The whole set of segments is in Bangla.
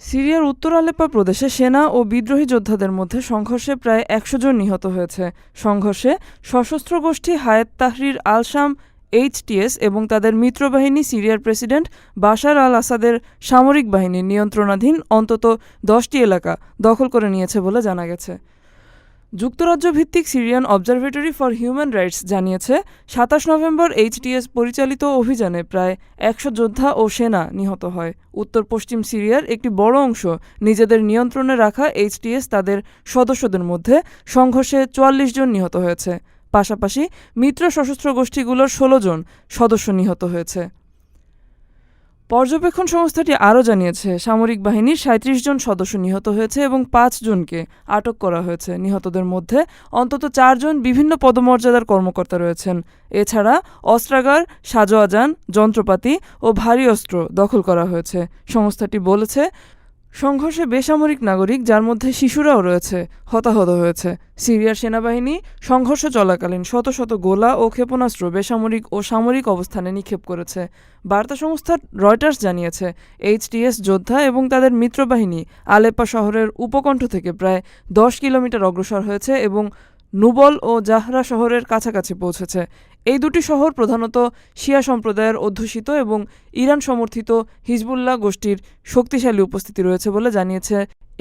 সিরিয়ার উত্তর আলেপ্পা প্রদেশে সেনা ও বিদ্রোহী যোদ্ধাদের মধ্যে সংঘর্ষে প্রায় একশো জন নিহত হয়েছে। সংঘর্ষে সশস্ত্র গোষ্ঠী হায়াত তাহরির আলসাম এইচটিএস এবং তাদের মিত্রবাহিনী সিরিয়ার প্রেসিডেন্ট বাশার আল আসাদের সামরিক বাহিনীর নিয়ন্ত্রণাধীন অন্তত দশটি এলাকা দখল করে নিয়েছে বলে জানা গেছে। যুক্তরাজ্য ভিত্তিক Syrian Observatory for Human Rights জানিয়েছে, সাতাশ নভেম্বর এইচটিএস পরিচালিত অভিযানে প্রায় একশো যোদ্ধা ও সেনা নিহত হয়। উত্তর পশ্চিম সিরিয়ার একটি বড় অংশ নিজেদের নিয়ন্ত্রণে রাখা এইচটিএস তাদের সদস্যদের মধ্যে সংঘর্ষে চুয়াল্লিশ জন নিহত হয়েছে। পাশাপাশি মিত্র সশস্ত্র গোষ্ঠীগুলোর ষোলো জন সদস্য নিহত হয়েছে। পর্যবেক্ষণ সংস্থাটি আরও জানিয়েছে, সামরিক বাহিনীর সাঁত্রিশ জন সদস্য নিহত হয়েছে এবং পাঁচ জনকে আটক করা হয়েছে। নিহতদের মধ্যে অন্তত চারজন বিভিন্ন পদমর্যাদার কর্মকর্তা রয়েছেন। এছাড়া অস্ত্রাগার, সাজোয়াজান, যন্ত্রপাতি ও ভারী অস্ত্র দখল করা হয়েছে। সংস্থাটি বলেছে সংঘর্ষে বেসামরিক নাগরিক, যার মধ্যে শিশুরাও রয়েছে, হতাহত হয়েছে। সিরিয়ার সেনাবাহিনী সংঘর্ষ চলাকালীন শত শত গোলা ও ক্ষেপণাস্ত্র বেসামরিক ও সামরিক অবস্থানে নিক্ষেপ করেছে। বার্তা সংস্থা রয়টার্স জানিয়েছে এইচটিএস যোদ্ধা এবং তাদের মিত্রবাহিনী আলেপ্পা শহরের উপকণ্ঠ থেকে প্রায় দশ কিলোমিটার অগ্রসর হয়েছে এবং নুবল ও জাহরা শহরের কাছাকাছি পৌঁছেছে। এই দুটি শহর প্রধানত শিয়া সম্প্রদায়ের অধ্যুষিত এবং ইরান সমর্থিত হিজবুল্লাহ গোষ্ঠীর শক্তিশালী উপস্থিতি রয়েছে বলে জানিয়েছে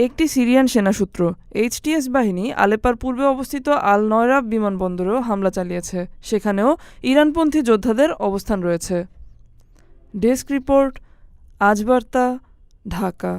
একটি সিরিয়ান সেনাসূত্র এইচটিএস বাহিনী আলেপার পূর্বে অবস্থিত আল নয়রাব বিমানবন্দরেও হামলা চালিয়েছে। সেখানেও ইরানপন্থী যোদ্ধাদের অবস্থান রয়েছে। Desk report, Ajbarta, Dhaka.